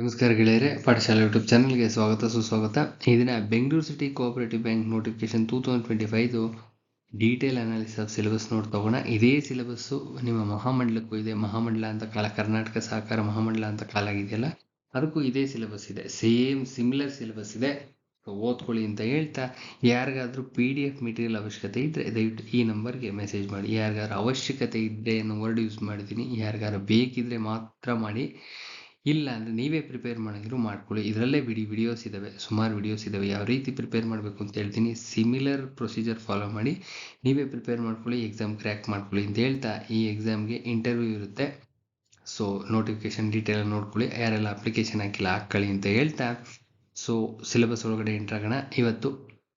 ನಮಸ್ಕಾರ ಗೆಳೆಯರೆ, ಪಾಠಶಾಲೆ ಯೂಟ್ಯೂಬ್ ಚಾನಲ್ಗೆ ಸ್ವಾಗತ, ಸುಸ್ವಾಗತ. ಈ ದಿನ Bengaluru city cooperative bank notification two thousand twenty ಫೈವ್ದು detail analysis of syllabus ನೋಡ್ ತೊಗೋಣ ಇದೇ ಸಿಲೆಬಸ್ಸು ನಿಮ್ಮ ಮಹಾಮಂಡಲಕ್ಕೂ ಇದೆ. ಮಹಾಮಂಡಲ ಅಂತ ಕಾಲ ಕರ್ನಾಟಕ ಸಹಕಾರ ಮಹಾಮಂಡಲ ಅಂತ ಕಾಲ ಆಗಿದೆಯಲ್ಲ ಅದಕ್ಕೂ ಇದೇ ಸಿಲೆಬಸ್ ಇದೆ. ಸೇಮ್ ಸಿಮಿಲರ್ ಸಿಲೆಬಸ್ ಇದೆ. ಓದ್ಕೊಳ್ಳಿ ಅಂತ ಹೇಳ್ತಾ, ಯಾರಿಗಾದರೂ ಪಿ ಡಿ ಎಫ್ ಮೆಟೀರಿಯಲ್ ಅವಶ್ಯಕತೆ ಇದ್ದರೆ ದಯವಿಟ್ಟು ಈ ನಂಬರ್ಗೆ ಮೆಸೇಜ್ ಮಾಡಿ. ಯಾರಿಗಾರು ಅವಶ್ಯಕತೆ ಇದ್ದರೆ ಅನ್ನೋ ವರ್ಡ್ ಯೂಸ್ ಮಾಡಿದ್ದೀನಿ. ಯಾರಿಗಾರು ಬೇಕಿದ್ದರೆ ಮಾತ್ರ ಮಾಡಿ. ಇಲ್ಲ ಅಂದರೆ ನೀವೇ ಪ್ರಿಪೇರ್ ಮಾಡಿದ್ರು ಮಾಡ್ಕೊಳ್ಳಿ. ಇದರಲ್ಲೇ ಬಿಡಿ ವಿಡಿಯೋಸ್ ಇದ್ದಾವೆ ಸುಮಾರು ವಿಡಿಯೋಸ್ ಇದ್ದಾವೆ ಯಾವ ರೀತಿ ಪ್ರಿಪೇರ್ ಮಾಡಬೇಕು ಅಂತ ಹೇಳ್ತೀನಿ. ಸಿಮಿಲರ್ ಪ್ರೊಸೀಜರ್ ಫಾಲೋ ಮಾಡಿ ನೀವೇ ಪ್ರಿಪೇರ್ ಮಾಡ್ಕೊಳ್ಳಿ ಎಕ್ಸಾಮ್ ಕ್ರ್ಯಾಕ್ ಮಾಡ್ಕೊಳ್ಳಿ ಅಂತ ಹೇಳ್ತಾ ಈ ಎಕ್ಸಾಮ್ಗೆ ಇಂಟರ್ವ್ಯೂ ಇರುತ್ತೆ. ಸೊ ನೋಟಿಫಿಕೇಶನ್ ಡೀಟೇಲ್ ನೋಡ್ಕೊಳ್ಳಿ. ಯಾರೆಲ್ಲ ಅಪ್ಲಿಕೇಶನ್ ಹಾಕಿಲ್ಲ, ಹಾಕ್ಕೊಳ್ಳಿ ಅಂತ ಹೇಳ್ತಾ. ಸೊ ಸಿಲೆಬಸ್ ಒಳಗಡೆ ಎಂಟ್ರಾಗೋಣ ಇವತ್ತು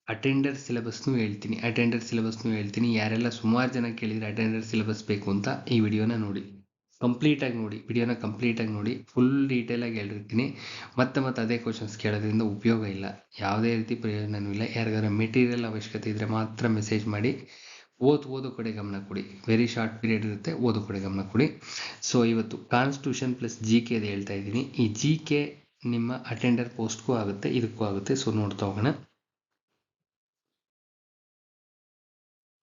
ಅಟೆಂಡರ್ ಸಿಲೆಬಸ್ನೂ ಹೇಳ್ತೀನಿ. ಅಟೆಂಡರ್ ಸಿಲೆಬಸ್ನೂ ಹೇಳ್ತೀನಿ. ಯಾರೆಲ್ಲ ಸುಮಾರು ಜನ ಕೇಳಿದರೆ ಅಟೆಂಡರ್ ಸಿಲೆಬಸ್ ಬೇಕು ಅಂತ ಈ ವಿಡಿಯೋನ ನೋಡಿ. ಕಂಪ್ಲೀಟಾಗಿ ನೋಡಿ ವಿಡಿಯೋನ ಕಂಪ್ಲೀಟಾಗಿ ನೋಡಿ ಫುಲ್ ಡೀಟೇಲಾಗಿ ಹೇಳಿರ್ತೀನಿ. ಮತ್ತೆ ಮತ್ತೆ ಅದೇ ಕ್ವಶನ್ಸ್ ಕೇಳೋದ್ರಿಂದ ಉಪಯೋಗ ಇಲ್ಲ. ಯಾವುದೇ ರೀತಿ ಪ್ರಯೋಜನವೂ ಇಲ್ಲ. ಯಾರಿಗಾರ ಮೆಟೀರಿಯಲ್ ಅವಶ್ಯಕತೆ ಇದ್ದರೆ ಮಾತ್ರ ಮೆಸೇಜ್ ಮಾಡಿ. ಓದ್, ಓದೋ ಕಡೆ ಗಮನ ಕೊಡಿ. ವೆರಿ ಶಾರ್ಟ್ ಪೀರಿಯಡ್ ಇರುತ್ತೆ, ಓದೋ ಕಡೆ ಗಮನ ಕೊಡಿ. ಸೊ ಇವತ್ತು ಕಾನ್ಸ್ಟಿಟ್ಯೂಷನ್ ಪ್ಲಸ್ ಜಿ ಕೆ ಅದು ಹೇಳ್ತಾ ಇದ್ದೀನಿ. ಈ ಜಿ ಕೆ ನಿಮ್ಮ ಅಟೆಂಡರ್ ಪೋಸ್ಟ್ಗೂ ಆಗುತ್ತೆ, ಇದಕ್ಕೂ ಆಗುತ್ತೆ. ಸೊ ನೋಡ್ತಾ ಹೋಗೋಣ.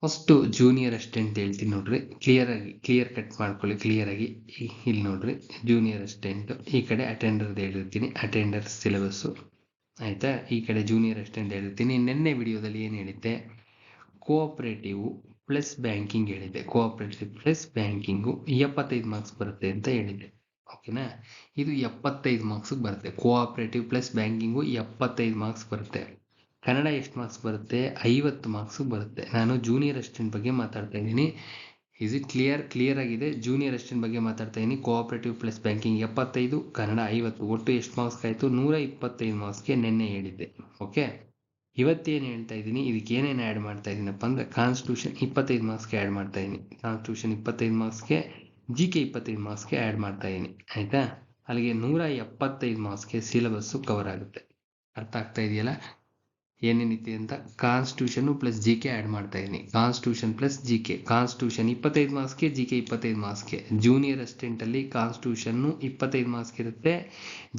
ಫಸ್ಟು ಜೂನಿಯರ್ ಅಸ್ಟೆಂಟ್ ಹೇಳ್ತೀನಿ ನೋಡ್ರಿ. ಕ್ಲಿಯರ್ ಆಗಿ ಕ್ಲಿಯರ್ ಕಟ್ ಮಾಡ್ಕೊಳ್ಳಿ ಕ್ಲಿಯರ್ ಆಗಿ. ಇಲ್ಲಿ ನೋಡ್ರಿ ಜೂನಿಯರ್ ಅಸ್ಟೆಂಟು ಈ ಕಡೆ ಅಟೆಂಡರ್ದು ಹೇಳಿರ್ತೀನಿ. ಅಟೆಂಡರ್ ಸಿಲೆಬಸ್ಸು ಆಯ್ತಾ? ಈ ಕಡೆ ಜೂನಿಯರ್ ಅಸ್ಟೆಂಟ್ ಹೇಳಿರ್ತೀನಿ. ನಿನ್ನೆ ವಿಡಿಯೋದಲ್ಲಿ ಏನು ಹೇಳಿದ್ದೆ? ಕೋಆಪರೇಟಿವ್ ಪ್ಲಸ್ ಬ್ಯಾಂಕಿಂಗ್ ಹೇಳಿದ್ದೆ. ಕೋಆಪರೇಟಿವ್ ಪ್ಲಸ್ ಬ್ಯಾಂಕಿಂಗು ಎಪ್ಪತ್ತೈದು ಮಾರ್ಕ್ಸ್ ಬರುತ್ತೆ ಅಂತ ಹೇಳಿದ್ದೆ. ಓಕೆನಾ ಇದು ಎಪ್ಪತ್ತೈದು ಮಾರ್ಕ್ಸ್ಗೆ ಬರುತ್ತೆ. ಕೋಆಪರೇಟಿವ್ ಪ್ಲಸ್ ಬ್ಯಾಂಕಿಂಗು ಎಪ್ಪತ್ತೈದು ಮಾರ್ಕ್ಸ್ ಬರುತ್ತೆ. ಕನ್ನಡ ಎಷ್ಟು ಮಾರ್ಕ್ಸ್ ಬರುತ್ತೆ? ಐವತ್ತು ಮಾರ್ಕ್ಸ್ ಬರುತ್ತೆ. ನಾನು ಜೂನಿಯರ್ ಅಸಿಸ್ಟೆಂಟ್ ಬಗ್ಗೆ ಮಾತಾಡ್ತಾ ಇದ್ದೀನಿ. ಇಸ್ ಇಟ್ ಕ್ಲಿಯರ್ ಕ್ಲಿಯರ್ ಆಗಿದೆ. ಜೂನಿಯರ್ ಅಸಿಸ್ಟೆಂಟ್ ಬಗ್ಗೆ ಮಾತಾಡ್ತಾ ಇದ್ದೀನಿ. ಕೋಆಪರೇಟಿವ್ ಪ್ಲಸ್ ಬ್ಯಾಂಕಿಂಗ್ ಎಪ್ಪತ್ತೈದು, ಕನ್ನಡ ಐವತ್ತು. ಒಟ್ಟು ಎಷ್ಟು ಮಾರ್ಕ್ಸ್ ಆಯಿತು? ನೂರ ಇಪ್ಪತ್ತೈದು ಮಾರ್ಕ್ಸ್ಗೆ ನಿನ್ನೆ ಹೇಳಿದ್ದೆ. ಓಕೆ ಇವತ್ತೇನು ಹೇಳ್ತಾ ಇದ್ದೀನಿ? ಇದಕ್ಕೆ ಏನೇನು ಆ್ಯಡ್ ಮಾಡ್ತಾ ಇದ್ದೀನಪ್ಪ ಅಂದರೆ ಕಾನ್ಸ್ಟಿಟ್ಯೂಷನ್ ಇಪ್ಪತ್ತೈದು ಮಾರ್ಕ್ಸ್ಗೆ ಆ್ಯಡ್ ಮಾಡ್ತಾ ಇದ್ದೀನಿ. ಕಾನ್ಸ್ಟಿಟ್ಯೂಷನ್ ಇಪ್ಪತ್ತೈದು ಮಾರ್ಕ್ಸ್ಗೆ ಜಿ ಕೆ ಇಪ್ಪತ್ತೈದು ಮಾರ್ಕ್ಸ್ಗೆ ಆ್ಯಡ್ ಮಾಡ್ತಾ ಇದ್ದೀನಿ. ಆಯಿತಾ? ಅಲ್ಲಿಗೆ ನೂರ ಎಪ್ಪತ್ತೈದು ಮಾರ್ಕ್ಸ್ಗೆ ಸಿಲೆಬಸ್ಸು ಕವರ್ ಆಗುತ್ತೆ. ಅರ್ಥ ಆಗ್ತಾ ಇದೆಯಲ್ಲ? ಏನೇನಿದೆ ಅಂತ constitution plus G K add ಮಾಡ್ತಾ ಇದ್ದೀನಿ constitution plus G K constitution ಇಪ್ಪತ್ತೈದು ಮಾರ್ಕ್ಸ್ಗೆ ಜಿ ಕೆ ಇಪ್ಪತ್ತೈದು ಮಾರ್ಕ್ಸ್ಗೆ ಜೂನಿಯರ್ ಅಸಿಸ್ಟೆಂಟಲ್ಲಿ ಕಾನ್ಸ್ಟಿಟ್ಯೂಷನ್ನು ಇಪ್ಪತ್ತೈದು ಮಾರ್ಕ್ಸ್ ಇರುತ್ತೆ.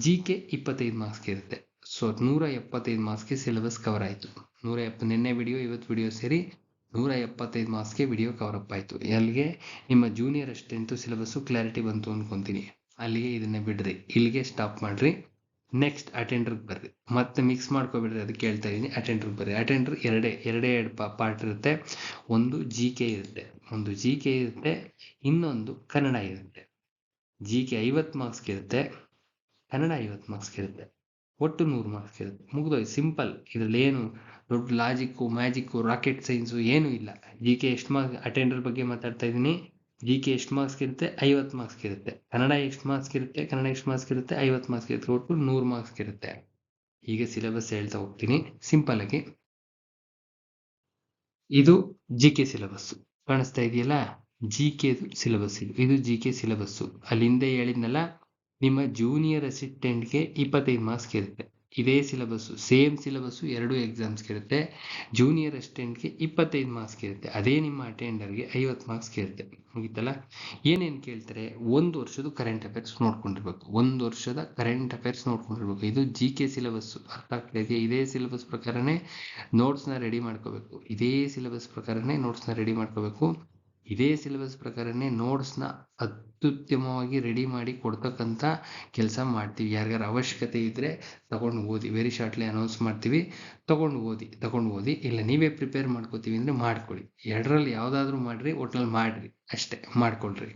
ಜಿ ಕೆ ಇಪ್ಪತ್ತೈದು ಮಾರ್ಕ್ಸ್ಗೆ ಇರುತ್ತೆ. ಸೊ ನೂರ ಎಪ್ಪತ್ತೈದು ಮಾರ್ಕ್ಸ್ಗೆ ಸಿಲೆಬಸ್ ಕವರ್ ಆಯಿತು. ನೂರ ಎಪ್ಪ, ನಿನ್ನೆ ವಿಡಿಯೋ ಇವತ್ತು ವಿಡಿಯೋ ಸೇರಿ ನೂರ ಎಪ್ಪತ್ತೈದು ಮಾರ್ಕ್ಸ್ಗೆ ವಿಡಿಯೋ ಕವರ್ ಅಪ್ ಆಯಿತು. ಅಲ್ಲಿಗೆ ನಿಮ್ಮ ಜೂನಿಯರ್ ಅಸಿಸ್ಟೆಂಟು ಸಿಲೆಬಸ್ಸು ಕ್ಲಾರಿಟಿ ಬಂತು ಅಂದ್ಕೊತೀನಿ ಅಲ್ಲಿಗೆ ಇದನ್ನೇ ಬಿಡ್ರಿ. ಇಲ್ಲಿಗೆ ಸ್ಟಾಪ್ ಮಾಡಿರಿ. ನೆಕ್ಸ್ಟ್ ಅಟೆಂಡರ್ ಬರ್ರಿ. ಮತ್ತೆ ಮಿಕ್ಸ್ ಮಾಡ್ಕೊಬಿಡ್ರಿ ಅದಕ್ಕೆ ಹೇಳ್ತಾ ಇದ್ದೀನಿ ಅಟೆಂಡರ್ ಬರ್ರಿ. ಅಟೆಂಡರ್ ಎರಡೇ ಎರಡೇ ಎರಡು ಪಾರ್ಟ್ ಇರುತ್ತೆ. ಒಂದು ಜಿ ಕೆ ಇರುತ್ತೆ. ಒಂದು ಜಿ ಕೆ ಇರುತ್ತೆ. ಇನ್ನೊಂದು ಕನ್ನಡ ಇರುತ್ತೆ. ಜಿ ಕೆ ಐವತ್ತು ಮಾರ್ಕ್ಸ್ಗೆ ಇರುತ್ತೆ. ಕನ್ನಡ ಐವತ್ತು ಮಾರ್ಕ್ಸ್ಗೆ ಇರುತ್ತೆ. ಒಟ್ಟು ನೂರು ಮಾರ್ಕ್ಸ್ ಇರುತ್ತೆ. ಮುಗಿದೋಯ್ತು. ಸಿಂಪಲ್ ಇದರಲ್ಲಿ ಏನು ದೊಡ್ಡ ಲಾಜಿಕ್ಕು ಮ್ಯಾಜಿಕ್ಕು ರಾಕೆಟ್ ಸೈನ್ಸು ಏನೂ ಇಲ್ಲ. ಜಿ ಕೆ ಎಷ್ಟು ಮಾರ್ಕ್ ಅಟೆಂಡರ್ ಬಗ್ಗೆ ಮಾತಾಡ್ತಾ ಇದ್ದೀನಿ ಜಿ ಕೆ ಎಷ್ಟು ಮಾರ್ಕ್ಸ್ಗೆ ಇರುತ್ತೆ? ಐವತ್ತು ಮಾರ್ಕ್ಸ್ಗೆ ಇರುತ್ತೆ. ಕನ್ನಡ ಎಷ್ಟು ಮಾರ್ಕ್ಸ್ಗೆ ಇರುತ್ತೆ? ಕನ್ನಡ ಎಷ್ಟು ಮಾರ್ಕ್ಸ್ಗೆ ಇರುತ್ತೆ? ಐವತ್ತು ಮಾರ್ಕ್ಸ್ಗೆ ಇರುತ್ತೆ. ಒಟ್ಟು ನೂರು ಮಾರ್ಕ್ಸ್ಗೆ ಇರುತ್ತೆ. ಈಗ ಸಿಲೆಬಸ್ ಹೇಳ್ತಾ ಹೋಗ್ತೀನಿ. ಸಿಂಪಲ್ ಆಗಿ. ಇದು ಜಿ ಕೆ ಸಿಲೆಬಸ್ಸು ಕಾಣಿಸ್ತಾ ಇದೆಯಲ್ಲ? ಜಿ ಕೆ ಸಿಲೆಬಸ್ ಇದು. ಇದು ಜಿ ಕೆ ಸಿಲೆಬಸ್ಸು ಅಲ್ಲಿಂದ ಹೇಳಿದ್ನಲ್ಲ, ನಿಮ್ಮ ಜೂನಿಯರ್ ಅಸಿಸ್ಟೆಂಟ್ಗೆ ಇಪ್ಪತ್ತೈದು ಮಾರ್ಕ್ಸ್ ಇರುತ್ತೆ. ಇದೇ ಸಿಲೆಬಸ್ಸು, ಸೇಮ್ ಸಿಲೆಬಸ್ಸು ಎರಡು ಎಕ್ಸಾಮ್ಸ್ಗೆ ಇರುತ್ತೆ ಜೂನಿಯರ್ ಅಸ್ಟೆಂಟ್ಗೆ ಇಪ್ಪತ್ತೈದು ಮಾರ್ಕ್ಸ್ಗೆ ಇರುತ್ತೆ ಅದೇ ನಿಮ್ಮ ಅಟೆಂಡರ್ಗೆ ಐವತ್ತು ಮಾರ್ಕ್ಸ್ಗೆ ಇರುತ್ತೆ ಮುಗೀತಲ್ಲ? ಏನೇನು ಕೇಳ್ತಾರೆ? ಒಂದು ವರ್ಷದ ಕರೆಂಟ್ ಅಫೇರ್ಸ್ ನೋಡ್ಕೊಂಡಿರ್ಬೇಕು. ಒಂದು ವರ್ಷದ ಕರೆಂಟ್ ಅಫೇರ್ಸ್ ನೋಡ್ಕೊಂಡಿರ್ಬೇಕು. ಇದು ಜಿ ಕೆ ಸಿಲೆಬಸ್ಸು. ಅರ್ಥ ಆಗ್ತಾ ಇದೆಯಾ? ಇದೇ ಸಿಲೆಬಸ್ ಪ್ರಕಾರನೇ ನೋಟ್ಸ್ನ ರೆಡಿ ಮಾಡ್ಕೋಬೇಕು. ಇದೇ ಸಿಲೆಬಸ್ ಪ್ರಕಾರನೇ ನೋಟ್ಸ್ನ ರೆಡಿ ಮಾಡ್ಕೋಬೇಕು. ಇದೇ ಸಿಲೆಬಸ್ ಪ್ರಕಾರನೇ ನೋಟ್ಸ್ನ ಅತ್ಯುತ್ತಮವಾಗಿ ರೆಡಿ ಮಾಡಿ ಕೊಡ್ತಕ್ಕಂಥ ಕೆಲಸ ಮಾಡ್ತೀವಿ. ಯಾರಿಗಾರ ಅವಶ್ಯಕತೆ ಇದ್ದರೆ ತೊಗೊಂಡು ಓದಿ ವೆರಿ ಶಾರ್ಟ್ಲಿ ಅನೌನ್ಸ್ ಮಾಡ್ತೀವಿ, ತೊಗೊಂಡು ಓದಿ ತೊಗೊಂಡು ಓದಿ. ಇಲ್ಲ, ನೀವೇ ಪ್ರಿಪೇರ್ ಮಾಡ್ಕೋತೀವಿ ಅಂದರೆ ಮಾಡ್ಕೊಳ್ಳಿ ಎರಡರಲ್ಲಿ ಯಾವುದಾದ್ರೂ ಮಾಡಿರಿ, ಒಟ್ನಲ್ಲಿ ಮಾಡಿರಿ. ಅಷ್ಟೇ, ಮಾಡ್ಕೊಳ್ರಿ.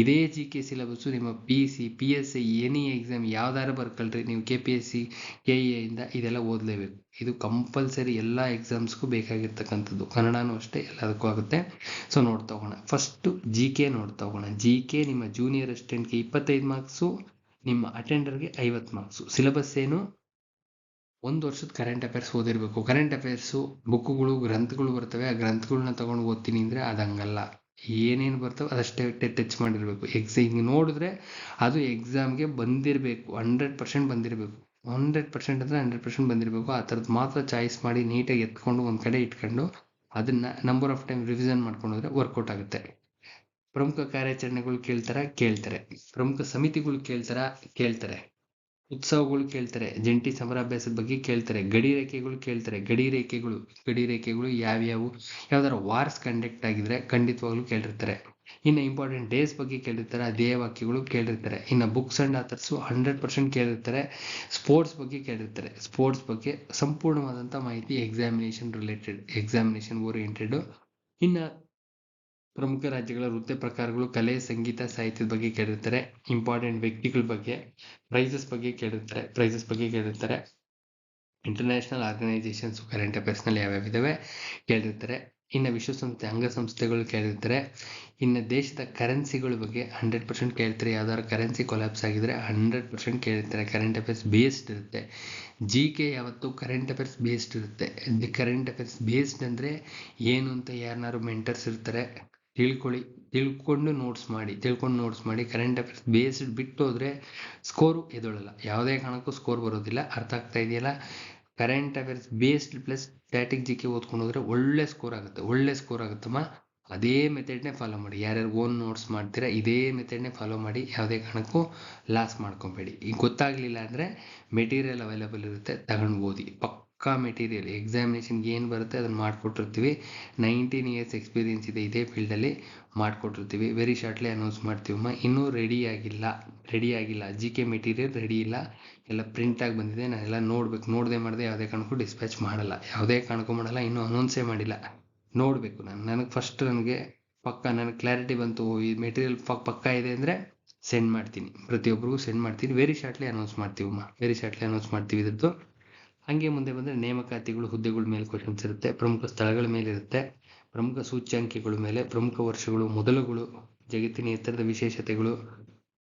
ಇದೇ ಜಿ ಕೆ ಸಿಲೆಬಸ್ಸು ನಿಮ್ಮ P C P S C any exam ಯಾವ್ದಾರು ಬರ್ಕೊಳ್ರಿ, ನೀವು K P S C K E ಇಂದ ಇದೆಲ್ಲ ಓದಲೇಬೇಕು. ಇದು ಕಂಪಲ್ಸರಿ ಎಲ್ಲ ಎಕ್ಸಾಮ್ಸ್ಗೂ ಬೇಕಾಗಿರ್ತಕ್ಕಂಥದ್ದು. ಕನ್ನಡನೂ ಅಷ್ಟೇ, ಎಲ್ಲದಕ್ಕೂ ಆಗುತ್ತೆ. ಸೊ ನೋಡ್ತಾ ಹೋಗೋಣ. ಫಸ್ಟು ಜಿ ಕೆ ನೋಡ್ತಾ ಹೋಗೋಣ. ಜಿ ಕೆ ನಿಮ್ಮ ಜೂನಿಯರ್ ಅಸ್ಟೆಂಟ್ಗೆ ಇಪ್ಪತ್ತೈದು ಮಾರ್ಕ್ಸು ನಿಮ್ಮ ಅಟೆಂಡರ್ಗೆ ಐವತ್ತು ಮಾರ್ಕ್ಸು ಸಿಲೆಬಸ್ ಏನು? ಒಂದು ವರ್ಷದ ಕರೆಂಟ್ ಅಫೇರ್ಸ್ ಓದಿರಬೇಕು. ಕರೆಂಟ್ ಅಫೇರ್ಸು ಬುಕ್ಗಳು, ಗ್ರಂಥಗಳು ಬರ್ತವೆ. ಆ ಗ್ರಂಥಗಳನ್ನ ತಗೊಂಡು ಓದ್ತೀನಿ ಅಂದರೆ ಅದು ಹಂಗಲ್ಲ ಏನೇನು ಬರ್ತವೆ ಅದಷ್ಟೇ ಟಚ್ ಮಾಡಿರಬೇಕು. ಎಕ್ಸ್ ಹಿಂಗೆ ನೋಡಿದ್ರೆ ಅದು ಎಕ್ಸಾಮ್ಗೆ ಬಂದಿರಬೇಕು. ಹಂಡ್ರೆಡ್ ಪರ್ಸೆಂಟ್ ಬಂದಿರಬೇಕು. ಹಂಡ್ರೆಡ್ ಪರ್ಸೆಂಟ್ ಅಂದರೆ ಹಂಡ್ರೆಡ್ ಪರ್ಸೆಂಟ್ ಬಂದಿರಬೇಕು. ಆ ಥರದ್ದು ಮಾತ್ರ ಚಾಯ್ಸ್ ಮಾಡಿ ನೀಟಾಗಿ ಎತ್ಕೊಂಡು ಒಂದು ಕಡೆ ಇಟ್ಕೊಂಡು ಅದನ್ನು ನಂಬರ್ ಆಫ್ ಟೈಮ್ ರಿವಿಷನ್ ಮಾಡ್ಕೊಂಡೋದ್ರೆ ವರ್ಕೌಟ್ ಆಗುತ್ತೆ. ಪ್ರಮುಖ ಕಾರ್ಯಾಚರಣೆಗಳು ಕೇಳ್ತಾರ? ಕೇಳ್ತಾರೆ. ಪ್ರಮುಖ ಸಮಿತಿಗಳು ಕೇಳ್ತಾರ? ಕೇಳ್ತಾರೆ. ಉತ್ಸವಗಳು ಕೇಳ್ತಾರೆ, ಜಂಟಿ ಸಮರಾಭ್ಯಾಸದ ಬಗ್ಗೆ ಕೇಳ್ತಾರೆ, ಗಡಿ ರೇಖೆಗಳು ಕೇಳ್ತಾರೆ, ಗಡಿ ರೇಖೆಗಳು ಗಡಿ ರೇಖೆಗಳು ಯಾವ್ಯಾವು, ಯಾವ್ದಾರ ವಾರ್ಸ್ ಕಂಡಕ್ಟ್ ಆಗಿದ್ರೆ ಖಂಡಿತವಾಗ್ಲೂ ಕೇಳಿರ್ತಾರೆ. ಇನ್ನು ಇಂಪಾರ್ಟೆಂಟ್ ಡೇಸ್ ಬಗ್ಗೆ ಕೇಳಿರ್ತಾರೆ ಅದೇ ವಾಕ್ಯಗಳು ಕೇಳಿರ್ತಾರೆ. ಇನ್ನು books and authors hundred percent ಕೇಳಿರ್ತಾರೆ. Sports ಬಗ್ಗೆ ಕೇಳಿರ್ತಾರೆ. ಸ್ಪೋರ್ಟ್ಸ್ ಬಗ್ಗೆ ಸಂಪೂರ್ಣವಾದಂಥ ಮಾಹಿತಿ ಎಕ್ಸಾಮಿನೇಷನ್ ರಿಲೇಟೆಡ್ ಎಕ್ಸಾಮಿನೇಷನ್ ಓರಿಯೆಂಟೆಡು ಇನ್ನು ಪ್ರಮುಖ ರಾಜ್ಯಗಳ ನೃತ್ಯ ಪ್ರಕಾರಗಳು ಕಲೆ, ಸಂಗೀತ, ಸಾಹಿತ್ಯದ ಬಗ್ಗೆ ಕೇಳಿರ್ತಾರೆ. ಇಂಪಾರ್ಟೆಂಟ್ ವ್ಯಕ್ತಿಗಳ ಬಗ್ಗೆ ಪ್ರೈಸಸ್ ಬಗ್ಗೆ ಕೇಳಿರ್ತಾರೆ ಪ್ರೈಸಸ್ ಬಗ್ಗೆ ಕೇಳಿರ್ತಾರೆ. ಇಂಟರ್ನ್ಯಾಷನಲ್ ಆರ್ಗನೈಸೇಷನ್ಸ್ ಕರೆಂಟ್ ಅಫೇರ್ಸ್ನಲ್ಲಿ ಯಾವ್ಯಾವ ಇದಾವೆ ಕೇಳಿರ್ತಾರೆ. ಇನ್ನು ವಿಶ್ವಸಂಸ್ಥೆ, ಅಂಗಸಂಸ್ಥೆಗಳು ಕೇಳಿರ್ತಾರೆ. ಇನ್ನು ದೇಶದ ಕರೆನ್ಸಿಗಳ ಬಗ್ಗೆ ಹಂಡ್ರೆಡ್ ಪರ್ಸೆಂಟ್ ಕೇಳ್ತಾರೆ ಯಾವ್ದಾದ್ರು ಕರೆನ್ಸಿ ಕೊಲಾಪ್ಸ್ ಆಗಿದ್ರೆ ಹಂಡ್ರೆಡ್ ಪರ್ಸೆಂಟ್ ಕೇಳಿರ್ತಾರೆ. ಕರೆಂಟ್ ಅಫೇರ್ಸ್ ಬೇಸ್ಡ್ ಇರುತ್ತೆ. ಜಿ ಕೆ ಯಾವತ್ತು ಕರೆಂಟ್ ಅಫೇರ್ಸ್ ಬೇಸ್ಡ್ ಇರುತ್ತೆ. ಕರೆಂಟ್ ಅಫೇರ್ಸ್ ಬೇಸ್ಡ್ ಅಂದರೆ ಏನು ಅಂತ ಯಾರನ್ನಾರು ಮೆಂಟರ್ಸ್ ಇರ್ತಾರೆ. ತಿಳ್ಕೊಳ್ಳಿ, ತಿಳ್ಕೊಂಡು ನೋಟ್ಸ್ ಮಾಡಿ, ತಿಳ್ಕೊಂಡು ನೋಟ್ಸ್ ಮಾಡಿ ಕರೆಂಟ್ ಅಫೇರ್ಸ್ ಬೇಸ್ಡ್ ಬಿಟ್ಟು ಹೋದರೆ ಸ್ಕೋರು ಎದೊಳಲ್ಲ ಯಾವುದೇ ಕಾರಣಕ್ಕೂ ಸ್ಕೋರ್ ಬರೋದಿಲ್ಲ, ಅರ್ಥ ಆಗ್ತಾ ಇದೆಯಲ್ಲ? Current affairs based plus static G K ಓದ್ಕೊಂಡು ಹೋದರೆ ಒಳ್ಳೆ ಸ್ಕೋರ್ ಆಗುತ್ತೆ, ಒಳ್ಳೆ ಸ್ಕೋರ್ ಆಗುತ್ತಮ್ಮ ಅದೇ ಮೆಥಡ್ನೇ ಫಾಲೋ ಮಾಡಿ. ಯಾರ್ಯಾರು ಓನ್ ನೋಟ್ಸ್ ಮಾಡ್ತೀರಾ, ಇದೇ ಮೆಥಡ್ನೇ ಫಾಲೋ ಮಾಡಿ. ಯಾವುದೇ ಕಾರಣಕ್ಕೂ ಲಾಸ್ ಮಾಡ್ಕೊಬೇಡಿ. ಈಗ ಗೊತ್ತಾಗಲಿಲ್ಲ ಅಂದರೆ ಮೆಟೀರಿಯಲ್ ಅವೈಲೇಬಲ್ ಇರುತ್ತೆ, ತಗೊಂಡು ಓದಿ. ಪಕ್ಕಾ ಮೆಟೀರಿಯಲ್ ಎಕ್ಸಾಮಿನೇಷನ್ಗೆ ಏನು ಬರುತ್ತೆ ಅದನ್ನು ಮಾಡಿಕೊಟ್ಟಿರ್ತೀವಿ. ನೈನ್ಟೀನ್ ಇಯರ್ಸ್ ಎಕ್ಸ್ಪೀರಿಯನ್ಸ್ ಇದೆ ಇದೇ ಫೀಲ್ಡಲ್ಲಿ ಮಾಡಿಕೊಟ್ಟಿರ್ತೀವಿ. ವೆರಿ ಶಾರ್ಟ್ಲಿ ಅನೌನ್ಸ್ ಮಾಡ್ತೀವಮ್ಮ ಇನ್ನೂ ರೆಡಿ ಆಗಿಲ್ಲ. ರೆಡಿ ಆಗಿಲ್ಲ. ಜಿ ಕೆ ಮೆಟೀರಿಯಲ್ ರೆಡಿ ಇಲ್ಲ. ಎಲ್ಲ ಪ್ರಿಂಟಾಗಿ ಬಂದಿದೆ. ನಾನೆಲ್ಲ ನೋಡ್ಬೇಕು. ನೋಡದೆ ಮಾಡಿದೆ ಯಾವುದೇ ಕಾರಣಕ್ಕೂ ಡಿಸ್ಪ್ಯಾಚ್ ಮಾಡಲ್ಲ. ಯಾವುದೇ ಕಾರಣಕ್ಕೂ ಮಾಡಲ್ಲ. ಇನ್ನೂ ಅನೌನ್ಸೇ ಮಾಡಿಲ್ಲ. ನೋಡಬೇಕು ನಾನು. ನನಗೆ ಫಸ್ಟ್ ನನಗೆ ಪಕ್ಕ, ನನಗೆ ಕ್ಲಾರಿಟಿ ಬಂತು. ಈ ಮೆಟೀರಿಯಲ್ ಪಕ್ಕ ಇದೆ ಅಂದರೆ ಸೆಂಡ್ ಮಾಡ್ತೀನಿ. ಪ್ರತಿಯೊಬ್ಬರಿಗೂ ಸೆಂಡ್ ಮಾಡ್ತೀನಿ. ವೆರಿ ಶಾರ್ಟ್ಲಿ ಅನೌನ್ಸ್ ಮಾಡ್ತೀವಮ್ಮ. ವೆರಿ ಶಾರ್ಟ್ಲಿ ಅನೌನ್ಸ್ ಮಾಡ್ತೀವಿ ಇದ್ರದ್ದು. ಹಾಗೆ ಮುಂದೆ ಬಂದರೆ ನೇಮಕಾತಿಗಳು, ಹುದ್ದೆಗಳ ಮೇಲೆ ಕ್ವಶನ್ಸ್ ಇರುತ್ತೆ, ಪ್ರಮುಖ ಸ್ಥಳಗಳ ಮೇಲೆ ಇರುತ್ತೆ, ಪ್ರಮುಖ ಸೂಚ್ಯಾಂಕಿಗಳ ಮೇಲೆ, ಪ್ರಮುಖ ವರ್ಷಗಳು, ಮೊದಲುಗಳು ಜಗತ್ತಿನ ಎತ್ತರದ ವಿಶೇಷತೆಗಳು,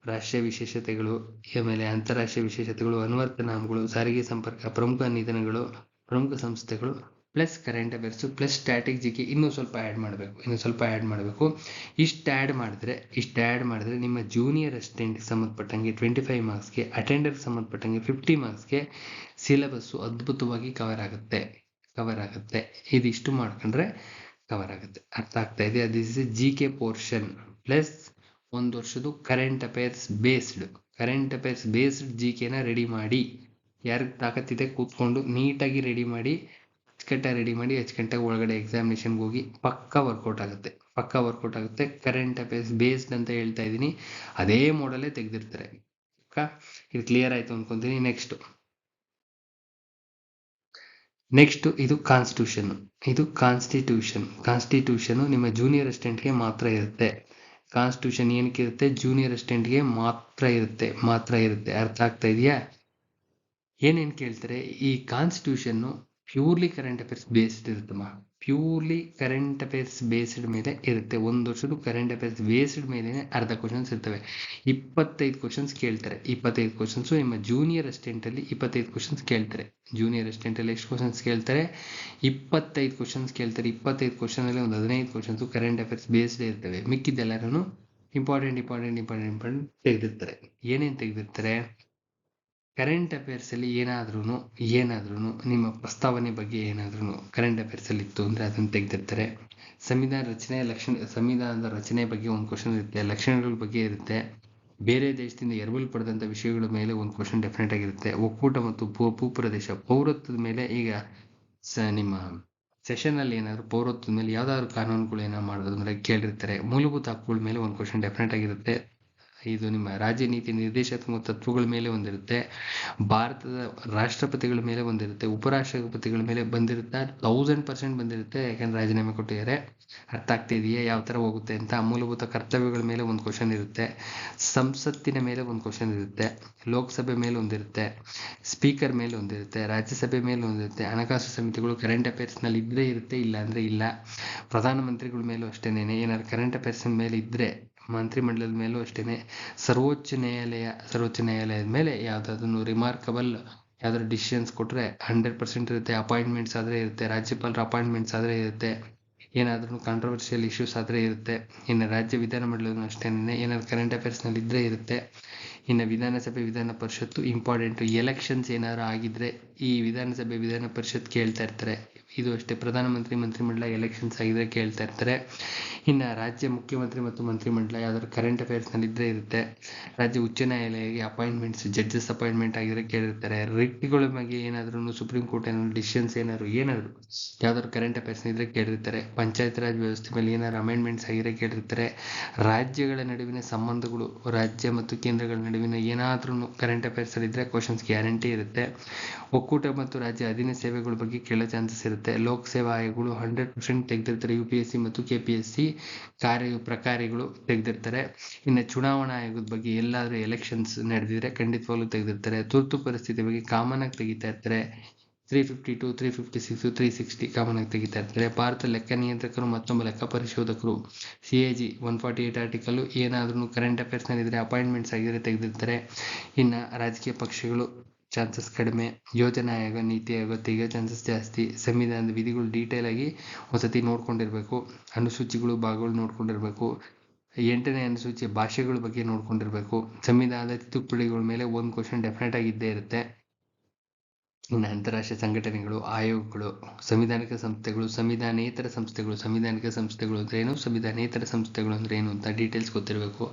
ರಾಷ್ಟ್ರೀಯ ವಿಶೇಷತೆಗಳು ಆಮೇಲೆ ಅಂತಾರಾಷ್ಟ್ರೀಯ ವಿಶೇಷತೆಗಳು ಅನುವರ್ತನಾಮಗಳು ಸಾರಿಗೆ ಸಂಪರ್ಕ, ಪ್ರಮುಖ ನಿಧನಗಳು, ಪ್ರಮುಖ ಸಂಸ್ಥೆಗಳು. Plus current affairs plus K ಇನ್ನೂ ಸ್ವಲ್ಪ ಆ್ಯಡ್ ಮಾಡಬೇಕು, ಇನ್ನೂ ಸ್ವಲ್ಪ ಆ್ಯಡ್ ಮಾಡಬೇಕು. ಇಷ್ಟು ಆ್ಯಡ್ ಮಾಡಿದ್ರೆ, ಇಷ್ಟು ಆ್ಯಡ್ ಮಾಡಿದ್ರೆ ನಿಮ್ಮ ಜೂನಿಯರ್ ಅಸಿಸ್ಟೆಂಟ್ಗೆ ಸಂಬಂಧಪಟ್ಟಂಗೆ ಟ್ವೆಂಟಿ ಫೈವ್ ಮಾರ್ಕ್ಸ್ಗೆ ಅಟೆಂಡರ್ಗೆ ಸಂಬಂಧಪಟ್ಟಂಗೆ ಫಿಫ್ಟಿ ಮಾರ್ಕ್ಸ್ಗೆ ಸಿಲೆಬಸ್ಸು ಅದ್ಭುತವಾಗಿ ಕವರ್ ಆಗುತ್ತೆ ಕವರ್ ಆಗುತ್ತೆ. ಇದಿಷ್ಟು ಮಾಡ್ಕೊಂಡ್ರೆ ಕವರ್ ಆಗುತ್ತೆ. ಅರ್ಥ ಆಗ್ತಾ ಇದೆ? This is G K portion plus ಒಂದು ವರ್ಷದ್ದು current affairs based current affairs based G ಕೆನ ready ಮಾಡಿ. ಯಾರಿಗೆ ತಾಕತ್ತಿದೆ ಕೂತ್ಕೊಂಡು ನೀಟಾಗಿ ರೆಡಿ ಮಾಡಿ. ಅಚ್ಚುಕಟ್ಟಾಗಿ ರೆಡಿ ಮಾಡಿ ಅಚ್ಚುಕಟ್ಟಾಗಿ ಒಳಗಡೆ ಎಕ್ಸಾಮಿನೇಷನ್ಗೆ ಹೋಗಿ ಪಕ್ಕಾ ವರ್ಕೌಟ್ ಆಗುತ್ತೆ. ಪಕ್ಕಾ ವರ್ಕೌಟ್ ಆಗುತ್ತೆ. ಕರೆಂಟ್ ಅಫೇರ್ಸ್ ಬೇಸ್ಡ್ ಅಂತ ಹೇಳ್ತಾ ಇದ್ದೀನಿ. ಅದೇ ಮೋಡಲ್ಲೇ ತೆಗೆದಿರ್ತಾರೆ. ಇದು ಕ್ಲಿಯರ್ ಆಯ್ತು ಅನ್ಕೊಂತೀನಿ. ನೆಕ್ಸ್ಟ್ ನೆಕ್ಸ್ಟ್ ಇದು ಕಾನ್ಸ್ಟಿಟ್ಯೂಷನ್ ಇದು ಕಾನ್ಸ್ಟಿಟ್ಯೂಷನ್ ಕಾನ್ಸ್ಟಿಟ್ಯೂಷನ್ ನಿಮ್ಮ ಜೂನಿಯರ್ ಅಸಿಸ್ಟೆಂಟ್ಗೆ ಮಾತ್ರ ಇರುತ್ತೆ. ಕಾನ್ಸ್ಟಿಟ್ಯೂಷನ್ ಏನಕ್ಕೆ ಇರುತ್ತೆ? ಜೂನಿಯರ್ ಅಸಿಸ್ಟೆಂಟ್ಗೆ ಮಾತ್ರ ಇರುತ್ತೆ. ಮಾತ್ರ ಇರುತ್ತೆ. ಅರ್ಥ ಆಗ್ತಾ ಇದೆಯಾ? ಏನೇನು ಕೇಳ್ತಾರೆ? ಈ constitution purely current affairs based ಇರುತ್ತಮ್ಮ. Purely current affairs based ಮೇಲೆ ಇರುತ್ತೆ. ಒಂದು ವರ್ಷದ ಕರೆಂಟ್ ಅಫೇರ್ಸ್ ಬೇಸ್ಡ್ ಮೇಲೆ ಅರ್ಧ ಕ್ವಶನ್ಸ್ ಇರ್ತವೆ. ಇಪ್ಪತ್ತೈದು ಕ್ವಶನ್ಸ್ ಕೇಳ್ತಾರೆ. ಇಪ್ಪತ್ತೈದು ಕ್ವಶನ್ಸು ನಿಮ್ಮ ಜೂನಿಯರ್ ಅಸಿಸ್ಟೆಂಟಲ್ಲಿ ಇಪ್ಪತ್ತೈದು ಕ್ವಶನ್ಸ್ ಕೇಳ್ತಾರೆ. ಜೂನಿಯರ್ ಅಸಿಸ್ಟೆಂಟಲ್ಲಿ ಎಷ್ಟು ಕ್ವಶನ್ಸ್ ಕೇಳ್ತಾರೆ? ಇಪ್ಪತ್ತೈದು ಕ್ವಶನ್ಸ್ ಕೇಳ್ತಾರೆ. ಇಪ್ಪತ್ತೈದು ಕ್ವಶನಲ್ಲಿ ಒಂದು ಹದಿನೈದು ಕ್ವಶನ್ಸು ಕರೆಂಟ್ ಅಫೇರ್ಸ್ ಬೇಸ್ಡ್ ಇರ್ತವೆ. ಮಿಕ್ಕಿದ್ದೆಲ್ಲರೂ ಇಂಪಾರ್ಟೆಂಟ್ ಇಂಪಾರ್ಟೆಂಟ್ ಇಂಪಾರ್ಟೆಂಟ್ ಇಂಪಾರ್ಟೆಂಟ್ ತೆಗೆದಿರ್ತಾರೆ. ಏನೇನು ತೆಗೆದಿರ್ತಾರೆ? ಕರೆಂಟ್ ಅಫೇರ್ಸಲ್ಲಿ ಏನಾದ್ರೂ ಏನಾದ್ರೂ ನಿಮ್ಮ ಪ್ರಸ್ತಾವನೆ ಬಗ್ಗೆ ಏನಾದ್ರೂ ಕರೆಂಟ್ ಅಫೇರ್ಸಲ್ಲಿ ಇತ್ತು ಅಂದರೆ ಅದನ್ನು ತೆಗೆದಿರ್ತಾರೆ. ಸಂವಿಧಾನ ರಚನೆ, ಲಕ್ಷಣ, ಸಂವಿಧಾನದ ರಚನೆ ಬಗ್ಗೆ ಒಂದು ಕ್ವಶನ್ ಇರುತ್ತೆ, ಲಕ್ಷಣಗಳ ಬಗ್ಗೆ ಇರುತ್ತೆ. ಬೇರೆ ದೇಶದಿಂದ ಎರವಲು ಪಡೆದಂಥ ವಿಷಯಗಳ ಮೇಲೆ ಒಂದು ಕ್ವಶನ್ ಡೆಫಿನೆಟ್ ಆಗಿರುತ್ತೆ. ಒಕ್ಕೂಟ ಮತ್ತು ಭೂ ಭೂಪ್ರದೇಶ ಪೌರತ್ವದ ಮೇಲೆ ಈಗ ಸ, ನಿಮ್ಮ ಸೆಷನಲ್ಲಿ ಏನಾದರೂ ಪೌರತ್ವದ ಮೇಲೆ ಯಾವ್ದಾದ್ರು ಕಾನೂನುಗಳು ಏನಾದ್ರು ಮಾಡೋದು ಅಂದರೆ ಕೇಳಿರ್ತಾರೆ. ಮೂಲಭೂತ ಹಕ್ಕುಗಳ ಮೇಲೆ ಒಂದು ಕ್ವಶನ್ ಡೆಫಿನೆಟ್ ಆಗಿರುತ್ತೆ. ಇದು ನಿಮ್ಮ ರಾಜ್ಯ ನೀತಿ ನಿರ್ದೇಶಾತ್ಮಕ ತತ್ವಗಳ ಮೇಲೆ ಒಂದಿರುತ್ತೆ. ಭಾರತದ ರಾಷ್ಟ್ರಪತಿಗಳ ಮೇಲೆ ಒಂದಿರುತ್ತೆ. ಉಪರಾಷ್ಟ್ರಪತಿಗಳ ಮೇಲೆ ಬಂದಿರುತ್ತೆ. ತೌಸಂಡ್ ಪರ್ಸೆಂಟ್ ಬಂದಿರುತ್ತೆ. ಯಾಕಂದ್ರೆ ರಾಜೀನಾಮೆ ಕೊಟ್ಟಿದ್ದಾರೆ. ಅರ್ಥ ಆಗ್ತಿದೆಯಾ ಯಾವ ಥರ ಹೋಗುತ್ತೆ ಅಂತ? ಮೂಲಭೂತ ಕರ್ತವ್ಯಗಳ ಮೇಲೆ ಒಂದು ಕ್ವಶನ್ ಇರುತ್ತೆ. ಸಂಸತ್ತಿನ ಮೇಲೆ ಒಂದು ಕ್ವಶನ್ ಇರುತ್ತೆ. ಲೋಕಸಭೆ ಮೇಲೆ ಒಂದಿರುತ್ತೆ. ಸ್ಪೀಕರ್ ಮೇಲೆ ಒಂದಿರುತ್ತೆ. ರಾಜ್ಯಸಭೆ ಮೇಲೆ ಒಂದಿರುತ್ತೆ. ಹಣಕಾಸು ಸಮಿತಿಗಳು ಕರೆಂಟ್ ಅಫೇರ್ಸ್ನಲ್ಲಿ ಇದ್ದೇ ಇರುತ್ತೆ ಇಲ್ಲ ಅಂದರೆ ಇಲ್ಲ. ಪ್ರಧಾನಮಂತ್ರಿಗಳ ಮೇಲೂ ಅಷ್ಟೇನೆ ಏನಾದ್ರು ಕರೆಂಟ್ ಅಫೇರ್ಸ್ ಮೇಲೆ ಇದ್ದರೆ ಮಂತ್ರಿಮಂಡಲದ ಮೇಲೂ ಅಷ್ಟೇ ಸರ್ವೋಚ್ಚ ನ್ಯಾಯಾಲಯ, ಸರ್ವೋಚ್ಚ ನ್ಯಾಯಾಲಯದ ಮೇಲೆ ಯಾವುದಾದ್ರು ರಿಮಾರ್ಕಬಲ್ ಯಾವ್ದಾದ್ರು ಡಿಸಿಷನ್ಸ್ ಕೊಟ್ಟರೆ ಹಂಡ್ರೆಡ್ ಪರ್ಸೆಂಟ್ ಇರುತ್ತೆ. ಅಪಾಯಿಂಟ್ಮೆಂಟ್ಸ್ ಆದರೆ ಇರುತ್ತೆ. ರಾಜ್ಯಪಾಲರ ಅಪಾಯಿಂಟ್ಮೆಂಟ್ಸ್ ಆದರೆ ಇರುತ್ತೆ. ಏನಾದ್ರೂ ಕಾಂಟ್ರವರ್ಷಿಯಲ್ ಇಶ್ಯೂಸ್ ಆದರೆ ಇರುತ್ತೆ. ಇನ್ನು ರಾಜ್ಯ ವಿಧಾನಮಂಡಲದ ಅಷ್ಟೇನೆ. ಏನಾದ್ರು ಕರೆಂಟ್ ಅಫೇರ್ಸ್ನಲ್ಲಿ ಇದ್ದರೆ ಇರುತ್ತೆ. ಇನ್ನು ವಿಧಾನಸಭೆ ವಿಧಾನ ಪರಿಷತ್ತು ಇಂಪಾರ್ಟೆಂಟು ಎಲೆಕ್ಷನ್ಸ್ ಏನಾದ್ರು ಆಗಿದ್ರೆ ಈ ವಿಧಾನಸಭೆ ವಿಧಾನ ಪರಿಷತ್ ಕೇಳ್ತಾ ಇರ್ತಾರೆ. ಇದು ಅಷ್ಟೇ. ಪ್ರಧಾನಮಂತ್ರಿ ಮಂತ್ರಿಮಂಡಲ ಎಲೆಕ್ಷನ್ಸ್ ಆಗಿದ್ರೆ ಕೇಳ್ತಾ ಇರ್ತಾರೆ. ಇನ್ನು ರಾಜ್ಯ ಮುಖ್ಯಮಂತ್ರಿ ಮತ್ತು ಮಂತ್ರಿಮಂಡಲ ಯಾವ್ದಾದ್ರು ಕರೆಂಟ್ ಅಫೇರ್ಸ್ನಲ್ಲಿ ಇದ್ದರೆ ಇರುತ್ತೆ. ರಾಜ್ಯ ಉಚ್ಚ ನ್ಯಾಯಾಲಯಕ್ಕೆ ಅಪಾಯಿಂಟ್ಮೆಂಟ್ಸ್ ಜಡ್ಜಸ್ ಅಪಾಯಿಂಟ್ಮೆಂಟ್ ಆಗಿದ್ರೆ ಕೇಳಿರ್ತಾರೆ. ರಿಟ್ಗಳ ಬಗ್ಗೆ ಏನಾದ್ರೂ ಸುಪ್ರೀಂ ಕೋರ್ಟ್ ಏನಾದ್ರು ಡಿಸಿಷನ್ಸ್ ಏನಾದ್ರು ಏನಾದ್ರು ಯಾವ್ದಾದ್ರು ಕರೆಂಟ್ ಅಫೇರ್ಸ್ ಇದ್ರೆ ಕೇಳಿರ್ತಾರೆ. ಪಂಚಾಯತ್ ರಾಜ್ ವ್ಯವಸ್ಥೆ ಮೇಲೆ ಏನಾದ್ರು ಅಮೆಂಡ್ಮೆಂಟ್ಸ್ ಆಗಿದ್ರೆ ಕೇಳಿರ್ತಾರೆ. ರಾಜ್ಯಗಳ ನಡುವಿನ ಸಂಬಂಧಗಳು, ರಾಜ್ಯ ಮತ್ತು ಕೇಂದ್ರಗಳ ನಡುವಿನ ಏನಾದ್ರೂ ಕರೆಂಟ್ ಅಫೇರ್ಸ್ ಇದ್ರೆ ಕ್ವಶನ್ಸ್ ಗ್ಯಾರಂಟಿ ಇರುತ್ತೆ. ಒಕ್ಕೂಟ ಮತ್ತು ರಾಜ್ಯ ಅಧೀನ ಸೇವೆಗಳ ಬಗ್ಗೆ ಕೇಳೋ ಚಾನ್ಸಸ್ ಇರುತ್ತೆ. ಲೋಕ್ ಸೇವಾ ಆಯೋಗಗಳು ಹಂಡ್ರೆಡ್ ಪರ್ಸೆಂಟ್ ತೆಗೆದಿರ್ತಾರೆ ಯು ಪಿ ಎಸ್ ಸಿ ಮತ್ತು ಕೆ ಪಿ ಎಸ್ ಸಿ ಕಾರ್ಯ ಪ್ರಕಾರಿಗಳು ತೆಗೆದಿರ್ತಾರೆ. ಇನ್ನು ಚುನಾವಣಾ ಆಯೋಗದ ಬಗ್ಗೆ ಎಲ್ಲಾದ್ರೂ ಎಲೆಕ್ಷನ್ಸ್ ನಡೆದಿದ್ರೆ ಖಂಡಿತವಾಗ್ಲೂ ತೆಗೆದಿರ್ತಾರೆ. ತುರ್ತು ಪರಿಸ್ಥಿತಿ ಬಗ್ಗೆ ಕಾಮನ್ ಆಗಿ ತೆಗಿತಾ ಇರ್ತಾರೆ. Three fifty two three fifty six three sixty common ಆಗಿ ತೆಗಿತಾ ಇರ್ತಾರೆ. ಭಾರತ ಲೆಕ್ಕ ನಿಯಂತ್ರಕರು ಮತ್ತೊಮ್ಮೆ ಲೆಕ್ಕ ಪರಿಶೋಧಕರು. C A G one forty eight article ಏನಾದ್ರೂ ಕರೆಂಟ್ ಅಫೇರ್ಸ್ನಲ್ಲಿದ್ದರೆ ಅಪಾಯಿಂಟ್ಮೆಂಟ್ಸ್ ಆಗಿದ್ರೆ ತೆಗೆದಿರ್ತಾರೆ. ಇನ್ನು ರಾಜಕೀಯ ಪಕ್ಷಗಳು ಚಾನ್ಸಸ್ ಕಡಿಮೆ ಯೋಜನೆ ಆಯೋಗ ನೀತಿ ಆಗೋ ತೆಗೆಯೋ ಚಾನ್ಸಸ್ ಜಾಸ್ತಿ, ಸಂವಿಧಾನದ ವಿಧಿಗಳು ಡೀಟೇಲ್ ಆಗಿ ಒಂದ್ಸತಿ ನೋಡ್ಕೊಂಡಿರ್ಬೇಕು, ಅನುಸೂಚಿಗಳು, ಭಾಗಗಳು ನೋಡ್ಕೊಂಡಿರ್ಬೇಕು, ಎಂಟನೇ ಅನುಸೂಚಿ ಭಾಷೆಗಳ ಬಗ್ಗೆ ನೋಡ್ಕೊಂಡಿರ್ಬೇಕು, ಸಂವಿಧಾನದ ತಿದ್ದುಪಡಿಗಳ ಮೇಲೆ ಒಂದು ಕ್ವಶನ್ ಡೆಫಿನೆಟ್ ಆಗಿ ಇದ್ದೇ ಇರುತ್ತೆ. ಇನ್ನು ಅಂತಾರಾಷ್ಟ್ರೀಯ ಸಂಘಟನೆಗಳು, ಆಯೋಗಗಳು, ಸಂವಿಧಾನಿಕ ಸಂಸ್ಥೆಗಳು, ಸಂವಿಧಾನೇತರ ಸಂಸ್ಥೆಗಳು, ಸಂವಿಧಾನಿಕ ಸಂಸ್ಥೆಗಳು ಅಂದ್ರೆ ಏನು, ಸಂವಿಧಾನೇತರ ಸಂಸ್ಥೆಗಳು ಅಂದ್ರೆ ಏನು ಅಂತ ಡೀಟೇಲ್ಸ್ ಗೊತ್ತಿರಬೇಕು.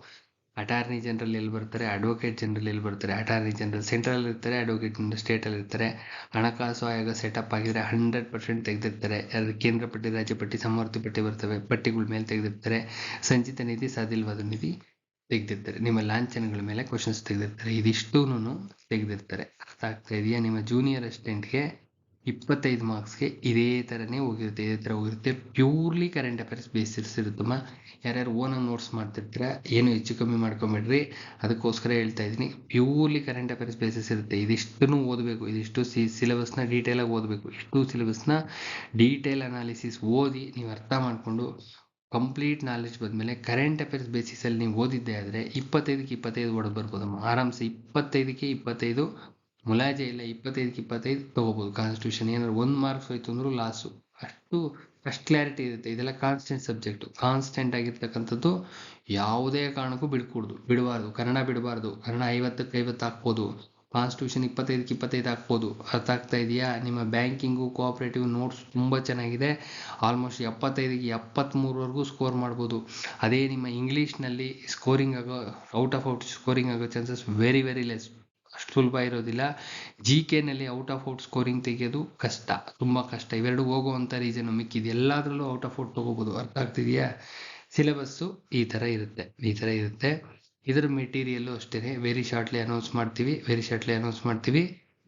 ಅಟಾರ್ನಿ ಜನರಲ್ ಎಲ್ಲಿ ಬರ್ತಾರೆ? ಅಡ್ವೊಕೇಟ್ ಜನರಲ್ ಎಲ್ಲಿ ಬರ್ತಾರೆ? ಅಟಾರ್ನಿ ಜನರಲ್ ಸೆಂಟ್ರಲ್ ಇರ್ತಾರೆ ಅಡ್ವೊಕೇಟ್ ಸ್ಟೇಟಲ್ಲಿ ಇರ್ತಾರೆ. ಹಣಕಾಸು ಆಯೋಗ ಸೆಟಪ್ ಆಗಿದ್ರೆ ಹಂಡ್ರೆಡ್ ಪರ್ಸೆಂಟ್ ತೆಗೆದಿರ್ತಾರೆ. ಕೇಂದ್ರ ಪಟ್ಟಿ, ರಾಜ್ಯ ಪಟ್ಟಿ, ಸಮವರ್ತಿ ಪಟ್ಟಿ ಬರ್ತವೆ, ಪಟ್ಟಿಗಳ ಮೇಲೆ ತೆಗೆದಿರ್ತಾರೆ. ಸಂಚಿತ ನಿಧಿ ಸಾಧಿಲ್ವಾದ ನಿಧಿ ತೆಗೆದಿರ್ತಾರೆ. ನಿಮ್ಮ ಲಾಂಛನಗಳ ಮೇಲೆ ಕ್ವಶನ್ಸ್ ತೆಗೆದಿರ್ತಾರೆ. ಇದಿಷ್ಟೂ ತೆಗೆದಿರ್ತಾರೆ. ಅರ್ಥ ಆಗ್ತಾ ಇದೆಯಾ? ನಿಮ್ಮ ಜೂನಿಯರ್ ಅಸಿಸ್ಟೆಂಟ್ಗೆ ಇಪ್ಪತ್ತೈದು ಮಾರ್ಕ್ಸ್ಗೆ ಇದೇ ಥರನೇ ಹೋಗಿರುತ್ತೆ, ಇದೇ ಥರ ಹೋಗಿರುತ್ತೆ. ಪ್ಯೂರ್ಲಿ ಕರೆಂಟ್ ಅಫೇರ್ಸ್ ಬೇಸಿಸ್ ಇರುತ್ತಮ್ಮ ಯಾರ್ಯಾರು ಓನಾಗಿ ನೋಟ್ಸ್ ಮಾಡ್ತಿರ್ತೀರ, ಏನು ಹೆಚ್ಚು ಕಮ್ಮಿ ಮಾಡ್ಕೊಂಬಿಡ್ರಿ. ಅದಕ್ಕೋಸ್ಕರ ಹೇಳ್ತಾ ಇದ್ದೀನಿ. ಪ್ಯೂರ್ಲಿ ಕರೆಂಟ್ ಅಫೇರ್ಸ್ ಬೇಸಿಸ್ ಇರುತ್ತೆ. ಇದಿಷ್ಟನ್ನು ಓದಬೇಕು. ಇದಿಷ್ಟು ಸಿ ಸಿಲೆಬಸ್ನ ಡೀಟೇಲಾಗಿ ಓದಬೇಕು. ಇಷ್ಟು ಸಿಲೆಬಸ್ನ ಡೀಟೇಲ್ ಅನಾಲಿಸಿಸ್ ಓದಿ ನೀವು ಅರ್ಥ ಮಾಡಿಕೊಂಡು ಕಂಪ್ಲೀಟ್ ನಾಲೆಜ್ ಬಂದಮೇಲೆ ಕರೆಂಟ್ ಅಫೇರ್ಸ್ ಬೇಸಿಸಲ್ಲಿ ನೀವು ಓದಿದ್ದೆ ಆದರೆ ಇಪ್ಪತ್ತೈದಕ್ಕೆ ಇಪ್ಪತ್ತೈದು ಹೊಡೆದು ಬರ್ಬೋದಮ್ಮ. ಆರಾಮ್ಸೆ ಇಪ್ಪತ್ತೈದಕ್ಕೆ ಇಪ್ಪತ್ತೈದು ಮುಲಾಜೆ ಇಲ್ಲ ಇಪ್ಪತ್ತೈದಕ್ಕೆ ಇಪ್ಪತ್ತೈದು ತೊಗೋಬೋದು. ಕಾನ್ಸ್ಟಿಟ್ಯೂಷನ್ ಏನಾದ್ರು ಒಂದು ಮಾರ್ಕ್ಸ್ ಹೋಯ್ತು ಅಂದ್ರೂ ಲಾಸು ಅಷ್ಟು ಅಷ್ಟು ಕ್ಲಾರಿಟಿ ಇರುತ್ತೆ. ಇದೆಲ್ಲ ಕಾನ್ಸ್ಟೆಂಟ್ ಸಬ್ಜೆಕ್ಟ್ ಕಾನ್ಸ್ಟೆಂಟ್ ಆಗಿರ್ತಕ್ಕಂಥದ್ದು ಯಾವುದೇ ಕಾರಣಕ್ಕೂ ಬಿಡ್ಕೂಡ್ದು. ಬಿಡಬಾರ್ದು. ಕನ್ನಡ ಬಿಡಬಾರ್ದು. ಕನ್ನಡ ಐವತ್ತಕ್ಕೆ ಐವತ್ತು ಹಾಕ್ಬೋದು. ಕಾನ್ಸ್ಟಿಟ್ಯೂಷನ್ ಇಪ್ಪತ್ತೈದಕ್ಕೆ ಇಪ್ಪತ್ತೈದು ಹಾಕ್ಬೋದು. ಅರ್ಥ ಆಗ್ತಾ ಇದೆಯಾ? ನಿಮ್ಮ ಬ್ಯಾಂಕಿಂಗು ಕೋಆಪ್ರೇಟಿವ್ ನೋಟ್ಸ್ ತುಂಬ ಚೆನ್ನಾಗಿದೆ. ಆಲ್ಮೋಸ್ಟ್ ಎಪ್ಪತ್ತೈದಿಗೆ ಎಪ್ಪತ್ತ್ಮೂರವರೆಗೂ ಸ್ಕೋರ್ ಮಾಡ್ಬೋದು. ಅದೇ ನಿಮ್ಮ ಇಂಗ್ಲೀಷ್ನಲ್ಲಿ ಸ್ಕೋರಿಂಗ್ ಆಗೋ ಔಟ್ ಆಫ್ ಔಟ್ ಸ್ಕೋರಿಂಗ್ ಆಗೋ ಚಾನ್ಸಸ್ ವೆರಿ ವೆರಿ ಲೆಸ್ ಅಷ್ಟು ಸುಲಭ ಇರೋದಿಲ್ಲ. ಜಿ ಕೆನಲ್ಲಿ ಔಟ್ ಆಫ್ ಔಟ್ ಸ್ಕೋರಿಂಗ್ ತೆಗೆಯೋದು ಕಷ್ಟ, ತುಂಬ ಕಷ್ಟ. ಇವೆರಡು ಹೋಗುವಂಥ ರೀಸನ್ ಮಿಕ್ಕಿದೆ ಎಲ್ಲದರಲ್ಲೂ ಔಟ್ ಆಫ್ ಔಟ್ ತೊಗೋಬೋದು. ಅರ್ಥ ಆಗ್ತಿದೆಯಾ? ಸಿಲೆಬಸ್ಸು ಈ ಥರ ಇರುತ್ತೆ, ಈ ಥರ ಇರುತ್ತೆ. ಇದರ ಮೆಟೀರಿಯಲ್ಲು ಅಷ್ಟೇ ವೆರಿ ಶಾರ್ಟ್ಲಿ ಅನೌನ್ಸ್ ಮಾಡ್ತೀವಿ ವೆರಿ ಶಾರ್ಟ್ಲಿ ಅನೌನ್ಸ್ ಮಾಡ್ತೀವಿ.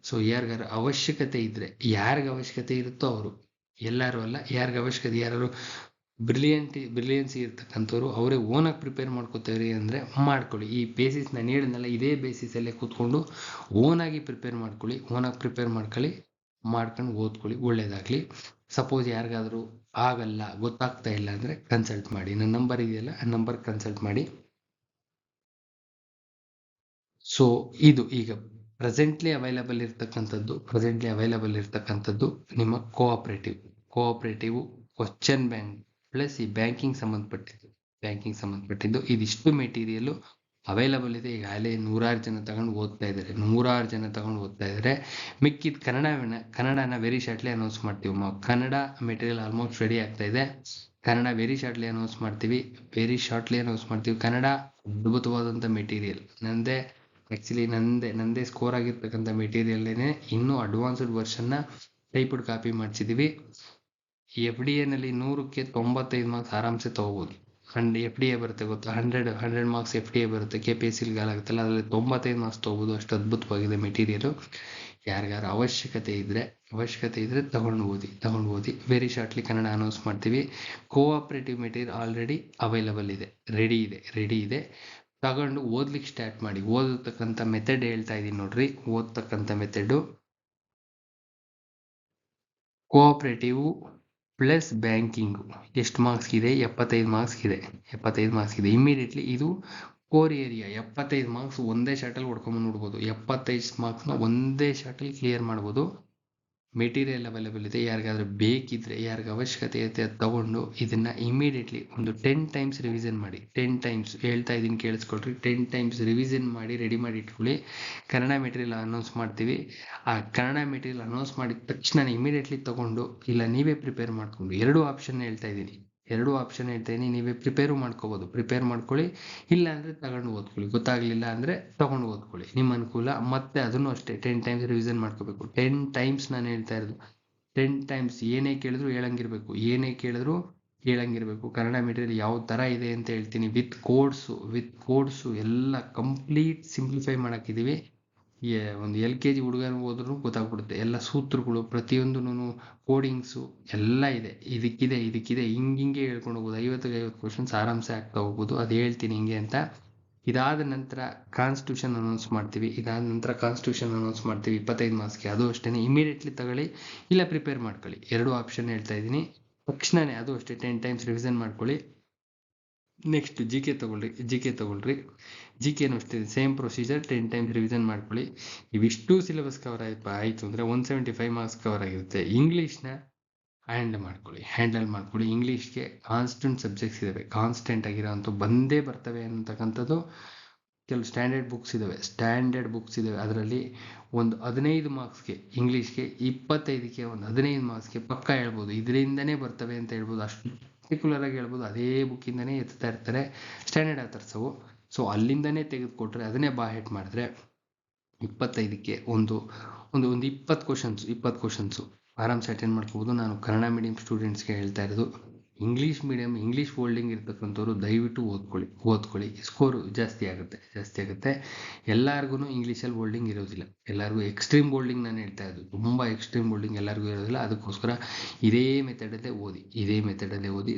ಸೊ ಯಾರಿಗಾರ ಅವಶ್ಯಕತೆ ಇದ್ದರೆ ಯಾರಿಗೆ ಅವಶ್ಯಕತೆ ಇರುತ್ತೋ ಅವರು, ಎಲ್ಲರೂ ಅಲ್ಲ, ಯಾರಿಗೆ ಅವಶ್ಯಕತೆ ಯಾರು ಬ್ರಿಲಿಯಂಟಿ ಬ್ರಿಲಿಯನ್ಸಿ ಇರ್ತಕ್ಕಂಥವ್ರು ಅವರೇ ಓನಾಗಿ ಪ್ರಿಪೇರ್ ಮಾಡ್ಕೋತೇವ್ರಿ ಅಂದರೆ ಮಾಡ್ಕೊಳ್ಳಿ. ಈ ಬೇಸಿಸ್ ನಾನು ಹೇಳಿದ್ನಲ್ಲ ಇದೇ ಬೇಸಿಸಲ್ಲೇ ಕೂತ್ಕೊಂಡು ಓನಾಗಿ ಪ್ರಿಪೇರ್ ಮಾಡ್ಕೊಳ್ಳಿ ಓನಾಗಿ ಪ್ರಿಪೇರ್ ಮಾಡ್ಕೊಳ್ಳಿ, ಮಾಡ್ಕೊಂಡು ಓದ್ಕೊಳ್ಳಿ, ಒಳ್ಳೇದಾಗಲಿ. ಸಪೋಸ್ ಯಾರಿಗಾದರೂ ಆಗಲ್ಲ, ಗೊತ್ತಾಗ್ತಾ ಇಲ್ಲ ಅಂದರೆ ಕನ್ಸಲ್ಟ್ ಮಾಡಿ. ನನ್ನ ನಂಬರ್ ಇದೆಯಲ್ಲ, ಆ ನಂಬರ್ ಕನ್ಸಲ್ಟ್ ಮಾಡಿ. ಸೊ ಇದು ಈಗ ಪ್ರೆಸೆಂಟ್ಲಿ ಅವೈಲಬಲ್ ಇರ್ತಕ್ಕಂಥದ್ದು ಪ್ರೆಸೆಂಟ್ಲಿ ಅವೈಲಬಲ್ ಇರ್ತಕ್ಕಂಥದ್ದು ನಿಮ್ಮ cooperative cooperative question bank plus ಈ ಬ್ಯಾಂಕಿಂಗ್ ಸಂಬಂಧಪಟ್ಟಿದ್ದು ಬ್ಯಾಂಕಿಂಗ್ ಸಂಬಂಧಪಟ್ಟಿದ್ದು ಇದಿಷ್ಟು ಮೆಟೀರಿಯಲ್ಲು ಅವೈಲಬಲ್ ಇದೆ. ಈಗಾಗಲೇ ನೂರಾರು ಜನ ತಗೊಂಡು ಓದ್ತಾ ಇದ್ದಾರೆ. ನೂರಾರು ಜನ ತಗೊಂಡು ಓದ್ತಾ ಇದ್ದಾರೆ. ಮಿಕ್ಕಿದ ಕನ್ನಡವನ್ನ, ಕನ್ನಡನ ವೆರಿ ಶಾರ್ಟ್ಲಿ ಅನೌನ್ಸ್ ಮಾಡ್ತೀವಿ. ಕನ್ನಡ ಮೆಟೀರಿಯಲ್ ಆಲ್ಮೋಸ್ಟ್ ರೆಡಿ ಆಗ್ತಾ ಇದೆ. ಕನ್ನಡ ವೆರಿ ಶಾರ್ಟ್ಲಿ ಅನೌನ್ಸ್ ಮಾಡ್ತೀವಿ. ವೆರಿ ಶಾರ್ಟ್ಲಿ ಅನೌನ್ಸ್ ಮಾಡ್ತೀವಿ. ಕನ್ನಡ ಅದ್ಭುತವಾದಂಥ ಮೆಟೀರಿಯಲ್ ನಂದೇ ಆ್ಯಕ್ಚುಲಿ ನಂದೇ ನಂದೇ ಸ್ಕೋರ್ ಆಗಿರ್ತಕ್ಕಂಥ ಮೆಟೀರಿಯಲ್ಲೇನೆ ಇನ್ನೂ ಅಡ್ವಾನ್ಸ್ಡ್ ವರ್ಷನ್ನ ಟೈಪ್ಡ್ ಕಾಪಿ ಮಾಡಿಸಿದ್ದೀವಿ ಎಫ್ ಡಿ ಎನಲ್ಲಿ ನೂರಕ್ಕೆ ತೊಂಬತ್ತೈದು ಮಾರ್ಕ್ಸ್ ಆರಾಮ್ಸೆ ತೊಗೋಬೋದು. ಹಂಡ್ ಎಫ್ ಡಿ ಎ ಬರುತ್ತೆ ಗೊತ್ತಾ? Hundred hundred marks F D A ಬರುತ್ತೆ ಕೆ ಪಿ ಎಸ್ ಆಗುತ್ತಲ್ಲ, ಅದರಲ್ಲಿ ತೊಂಬತ್ತೈದು ಮಾರ್ಕ್ಸ್ ತೊಗೋಬೋದು. ಅಷ್ಟು ಅದ್ಭುತವಾಗಿದೆ ಮೆಟೀರಿಯಲು. ಯಾರಿಗಾರು ಅವಶ್ಯಕತೆ ಇದ್ದರೆ ಅವಶ್ಯಕತೆ ಇದ್ದರೆ ತಗೊಂಡು ಓದಿ ತಗೊಂಡು ಓದಿ. ವೆರಿ ಶಾರ್ಟ್ಲಿ ಕನ್ನಡ ಅನೌನ್ಸ್ ಮಾಡ್ತೀವಿ. ಕೋಆಪ್ರೇಟಿವ್ ಮೆಟೀರಿಯಲ್ ಆಲ್ರೆಡಿ ಅವೈಲಬಲ್ ಇದೆ. ರೆಡಿ ಇದೆ ರೆಡಿ ಇದೆ. ತಗೊಂಡು ಓದ್ಲಿಕ್ಕೆ ಸ್ಟಾರ್ಟ್ ಮಾಡಿ. ಓದತಕ್ಕಂಥ ಮೆಥಡ್ ಹೇಳ್ತಾ ಇದ್ದೀನಿ ನೋಡ್ರಿ. ಓದ್ತಕ್ಕಂಥ ಮೆಥಡು ಕೋಆಪ್ರೇಟಿವ್ ಪ್ಲಸ್ ಬ್ಯಾಂಕಿಂಗು ಎಷ್ಟು ಮಾರ್ಕ್ಸ್ ಇದೆ? ಎಪ್ಪತ್ತೈದು ಮಾರ್ಕ್ಸ್ ಇದೆ. ಎಪ್ಪತ್ತೈದು ಮಾರ್ಕ್ಸ್ ಇದೆ. ಇಮಿಡಿಯೇಟ್ಲಿ ಇದು ಕೋರ್ ಏರಿಯಾ ಎಪ್ಪತ್ತೈದು ಮಾರ್ಕ್ಸ್ ಒಂದೇ ಶಾರ್ಟಲ್ಲಿ ಹೊಡ್ಕೊಂಬಂದು ನೋಡ್ಬೋದು ಎಪ್ಪತ್ತೈದು ಮಾರ್ಕ್ಸ್ನ ಒಂದೇ ಶಾರ್ಟಲ್ಲಿ ಕ್ಲಿಯರ್ ಮಾಡ್ಬೋದು. ಮೆಟೀರಿಯಲ್ ಅವೈಲೇಬಲ್ ಇದೆ, ಯಾರಿಗಾದ್ರೂ ಬೇಕಿದ್ರೆ, ಯಾರಿಗ ಅವಶ್ಯಕತೆ ಇರುತ್ತೆ ಅದು ತಗೊಂಡು ಇದನ್ನ ಇಮಿಡಿಯೇಟ್ಲಿ ಒಂದು ಟೆನ್ ಟೈಮ್ಸ್ ರಿವಿಷನ್ ಮಾಡಿ. ಟೆನ್ ಟೈಮ್ಸ್ ಹೇಳ್ತಾ ಇದ್ದೀನಿ, ಕೇಳಿಸ್ಕೊಳ್ರಿ. ಟೆನ್ ಟೈಮ್ಸ್ ರಿವಿಷನ್ ಮಾಡಿ ರೆಡಿ ಮಾಡಿ ಇಟ್ಕೊಳ್ಳಿ. ಕನ್ನಡ ಮೆಟೀರಿಯಲ್ ಅನೌನ್ಸ್ ಮಾಡ್ತೀವಿ. ಆ ಕನ್ನಡ ಮೆಟೀರಿಯಲ್ ಅನೌನ್ಸ್ ಮಾಡಿದ ತಕ್ಷಣ ಇಮಿಡಿಯೇಟ್ಲಿ ತಗೊಂಡು, ಇಲ್ಲ ನೀವೇ ಪ್ರಿಪೇರ್ ಮಾಡ್ಕೊಂಡು ಎರಡು ಆಪ್ಷನ್ ಹೇಳ್ತಾ ಇದ್ದೀನಿ. ಎರಡು ಆಪ್ಷನ್ ಹೇಳ್ತೀನಿ ನೀವೇ ಪ್ರಿಪೇರು ಮಾಡ್ಕೋಬೋದು. ಪ್ರಿಪೇರ್ ಮಾಡ್ಕೊಳ್ಳಿ. ಇಲ್ಲ ಅಂದರೆ ತಗೊಂಡು ಓದ್ಕೊಳ್ಳಿ. ಗೊತ್ತಾಗಲಿಲ್ಲ ಅಂದರೆ ತಗೊಂಡು ಓದ್ಕೊಳ್ಳಿ. ನಿಮ್ಮ ಅನುಕೂಲ. ಮತ್ತೆ ಅದನ್ನು ಅಷ್ಟೇ. ಟೆನ್ ಟೈಮ್ಸ್ ರಿವಿಸನ್ ಮಾಡ್ಕೋಬೇಕು. ಟೆನ್ ಟೈಮ್ಸ್ ನಾನು ಹೇಳ್ತಾ ಇರೋದು. ಟೆನ್ ಟೈಮ್ಸ್ ಏನೇ ಕೇಳಿದ್ರು ಹೇಳಂಗಿರ್ಬೇಕು. ಏನೇ ಕೇಳಿದ್ರು ಹೇಳಂಗಿರ್ಬೇಕು. ಕನ್ನಡ ಮೆಟೀರಿಯಲ್ ಯಾವ ಥರ ಇದೆ ಅಂತ ಹೇಳ್ತೀನಿ. ವಿತ್ ಕೋಡ್ಸು ವಿತ್ ಕೋಡ್ಸು ಎಲ್ಲ ಕಂಪ್ಲೀಟ್ ಸಿಂಪ್ಲಿಫೈ ಮಾಡೋಕ್ಕಿದ್ದೀವಿ ಒಂದು ಎಲ್ ಕೆ ಜಿ ಹುಡುಗರು ಹೋದ್ರೂ ಗೊತ್ತಾಗ್ಬಿಡುತ್ತೆ. ಎಲ್ಲ ಸೂತ್ರಗಳು ಪ್ರತಿಯೊಂದೂ ಕೋಡಿಂಗ್ಸು ಎಲ್ಲ ಇದೆ. ಇದಕ್ಕಿದೆ ಇದಕ್ಕಿದೆ, ಹಿಂಗೆ ಹಿಂಗೆ ಹೇಳ್ಕೊಂಡು ಹೋಗ್ಬೋದು ಐವತ್ತಿಗೆ ಐವತ್ತು ಕ್ವಶನ್ಸ್ ಆರಾಮ್ಸೆ ಆಗ್ತಾ ಹೋಗ್ಬೋದು ಅದು ಹೇಳ್ತೀನಿ ಹಿಂಗೆ ಅಂತ. ಇದಾದ ನಂತರ ಕಾನ್ಸ್ಟಿಟ್ಯೂಷನ್ ಅನೌನ್ಸ್ ಮಾಡ್ತೀವಿ. ಇದಾದ ನಂತರ ಕಾನ್ಸ್ಟಿಟ್ಯೂಷನ್ ಅನೌನ್ಸ್ ಮಾಡ್ತೀವಿ ಇಪ್ಪತ್ತೈದು ಮಾರ್ಕ್ಸ್ಗೆ ಅದು ಅಷ್ಟೇ ಇಮಿಡಿಯೇಟ್ಲಿ ತಗೊಳ್ಳಿ, ಇಲ್ಲ ಪ್ರಿಪೇರ್ ಮಾಡ್ಕೊಳ್ಳಿ. ಎರಡು ಆಪ್ಷನ್ ಹೇಳ್ತಾ ಇದ್ದೀನಿ. ತಕ್ಷಣವೇ ಅದು ಅಷ್ಟೇ. ಟೆನ್ ಟೈಮ್ಸ್ ರಿವಿಷನ್ ಮಾಡ್ಕೊಳ್ಳಿ. ನೆಕ್ಸ್ಟ್ ಜಿ ಕೆ ತೊಗೊಳ್ರಿ ಜಿ ಕೆ ತೊಗೊಳ್ರಿ. ಜಿ ಕೆನೂ ಅಷ್ಟೇ same procedure ten times revision ಮಾಡ್ಕೊಳ್ಳಿ. ಇವಿಷ್ಟು ಸಿಲೆಬಸ್ ಕವರ್ ಆಯ್ತು, ಆಯಿತು ಅಂದರೆ one seventy five marks cover ಆಗಿರುತ್ತೆ ಇಂಗ್ಲೀಷ್ನ ಹ್ಯಾಂಡಲ್ ಮಾಡ್ಕೊಳ್ಳಿ ಹ್ಯಾಂಡಲ್ ಮಾಡ್ಕೊಳ್ಳಿ. ಇಂಗ್ಲೀಷ್ಗೆ ಕಾನ್ಸ್ಟೆಂಟ್ ಸಬ್ಜೆಕ್ಟ್ಸ್ ಇದ್ದಾವೆ ಕಾನ್ಸ್ಟೆಂಟ್ ಆಗಿರೋಂಥ ಬಂದೇ ಬರ್ತವೆ ಅಂತಕ್ಕಂಥದ್ದು ಕೆಲವು ಸ್ಟ್ಯಾಂಡರ್ಡ್ ಬುಕ್ಸ್ ಇದ್ದಾವೆ ಸ್ಟ್ಯಾಂಡರ್ಡ್ ಬುಕ್ಸ್ ಇದ್ದಾವೆ ಅದರಲ್ಲಿ ಒಂದು ಹದಿನೈದು ಮಾರ್ಕ್ಸ್ಗೆ ಇಂಗ್ಲೀಷ್ಗೆ ಇಪ್ಪತ್ತೈದಕ್ಕೆ ಒಂದು ಹದಿನೈದು ಮಾರ್ಕ್ಸ್ಗೆ ಪಕ್ಕ ಹೇಳ್ಬೋದು. ಇದರಿಂದನೇ ಬರ್ತವೆ ಅಂತ ಹೇಳ್ಬೋದು. ಅಷ್ಟು ಪರ್ಟಿಕ್ಯುಲರ್ ಆಗಿ ಹೇಳ್ಬೋದು, ಅದೇ ಬುಕ್ಕಿಂದನೇ ಎತ್ತಾ ಇರ್ತಾರೆ ಸ್ಟ್ಯಾಂಡರ್ಡ್ ಆಥರ್ಸವು ಸೊ ಅಲ್ಲಿಂದನೇ ತೆಗೆದುಕೊಟ್ರೆ ಅದನ್ನೇ ಬಾ ಹೆಟ್ ಮಾಡಿದ್ರೆ ಇಪ್ಪತ್ತೈದಕ್ಕೆ ಒಂದು ಒಂದು ಒಂದು ಇಪ್ಪತ್ತು ಕ್ವಶನ್ಸ್ ಇಪ್ಪತ್ತು ಕ್ವಶನ್ಸು ಆರಾಮ್ಸೆ ಅಟೆಂಡ್ ಮಾಡ್ಕೋಬೋದು. ನಾನು ಕನ್ನಡ ಮೀಡಿಯಂ ಸ್ಟೂಡೆಂಟ್ಸ್ಗೆ ಹೇಳ್ತಾ ಇರೋದು. ಇಂಗ್ಲೀಷ್ ಮೀಡಿಯಂ ಇಂಗ್ಲೀಷ್ ಹೋಲ್ಡಿಂಗ್ ಇರ್ತಕ್ಕಂಥವ್ರು ದಯವಿಟ್ಟು ಓದ್ಕೊಳ್ಳಿ ಓದ್ಕೊಳ್ಳಿ. ಸ್ಕೋರು ಜಾಸ್ತಿ ಆಗುತ್ತೆ ಜಾಸ್ತಿ ಆಗುತ್ತೆ. ಎಲ್ಲರಿಗೂ ಇಂಗ್ಲೀಷಲ್ಲಿ ಓಲ್ಡಿಂಗ್ ಇರೋದಿಲ್ಲ. ಎಲ್ಲರಿಗೂ ಎಕ್ಸ್ಟ್ರೀಮ್ ಬೋಲ್ಡಿಂಗ್ ನಾನು ಹೇಳ್ತಾ ಇದ್ದು ತುಂಬ ಎಕ್ಸ್ಟ್ರೀಮ್ ಬೋಲ್ಡಿಂಗ್ ಎಲ್ಲರಿಗೂ ಇರೋದಿಲ್ಲ. ಅದಕ್ಕೋಸ್ಕರ ಇದೇ ಮೆಥಡಲ್ಲೇ ಓದಿ, ಇದೇ ಮೆಥಡಲ್ಲೇ ಓದಿ.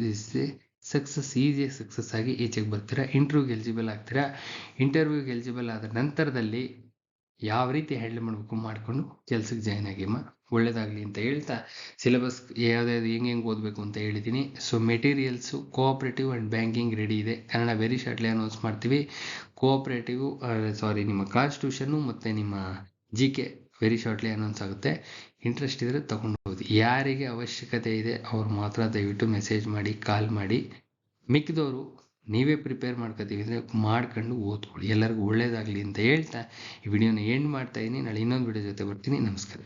ಸಕ್ಸಸ್ ಈಸಿಯಾಗಿ ಸಕ್ಸಸ್ ಆಗಿ ಈಚೆಗೆ ಬರ್ತೀರಾ. ಇಂಟರ್ವ್ಯೂಗೆ ಎಲಿಜಿಬಲ್ ಆಗ್ತೀರಾ. ಇಂಟರ್ವ್ಯೂಗೆ ಎಲಿಜಿಬಲ್ ಆದ ನಂತರದಲ್ಲಿ ಯಾವ ರೀತಿ ಹ್ಯಾಂಡಲ್ ಮಾಡಬೇಕು ಮಾಡಿಕೊಂಡು ಕೆಲ್ಸಕ್ಕೆ ಜಾಯ್ನ್ ಆಗಿಮ್ಮ. ಒಳ್ಳೇದಾಗಲಿ ಅಂತ ಹೇಳ್ತಾ ಸಿಲೆಬಸ್ ಯಾವ್ದಾವ್ದು ಹೆಂಗೆ ಹೆಂಗೆ ಓದಬೇಕು ಅಂತ ಹೇಳಿದ್ದೀನಿ so materials cooperative and banking ready ಇದೆ. ಕನ್ನಡ ವೆರಿ ಶಾರ್ಟ್ಲಿ ಅನೌನ್ಸ್ ಮಾಡ್ತೀವಿ. ಕೋಆಪ್ರೇಟಿವ್ ಸಾರಿ ನಿಮ್ಮ ಕಾನ್ಸ್ಟಿಟ್ಯೂಷನ್ನು ಮತ್ತು ನಿಮ್ಮ G K very shortly announce ಆಗುತ್ತೆ. ಇಂಟ್ರೆಸ್ಟ್ ಇದ್ದರೆ ತೊಗೊಂಡು ಹೋಗಿ ಯಾರಿಗೆ ಅವಶ್ಯಕತೆ ಇದೆ, ಅವ್ರು ಮಾತ್ರ ದಯವಿಟ್ಟು ಮೆಸೇಜ್ ಮಾಡಿ ಕಾಲ್ ಮಾಡಿ. ಮಿಕ್ಕಿದವರು ನೀವೇ ಪ್ರಿಪೇರ್ ಮಾಡ್ಕೋತೀವಿ ಅಂದರೆ ಮಾಡ್ಕೊಂಡು ಓದ್ಕೊಳ್ಳಿ. ಎಲ್ಲರಿಗೂ ಒಳ್ಳೇದಾಗಲಿ ಅಂತ ಹೇಳ್ತಾ ಈ ವಿಡಿಯೋನ ಎಂಡ್ ಮಾಡ್ತಾ ಇದ್ದೀನಿ. ನಾಳೆ ಇನ್ನೊಂದು ವಿಡಿಯೋ ಜೊತೆ ಬರ್ತೀನಿ. ನಮಸ್ಕಾರ.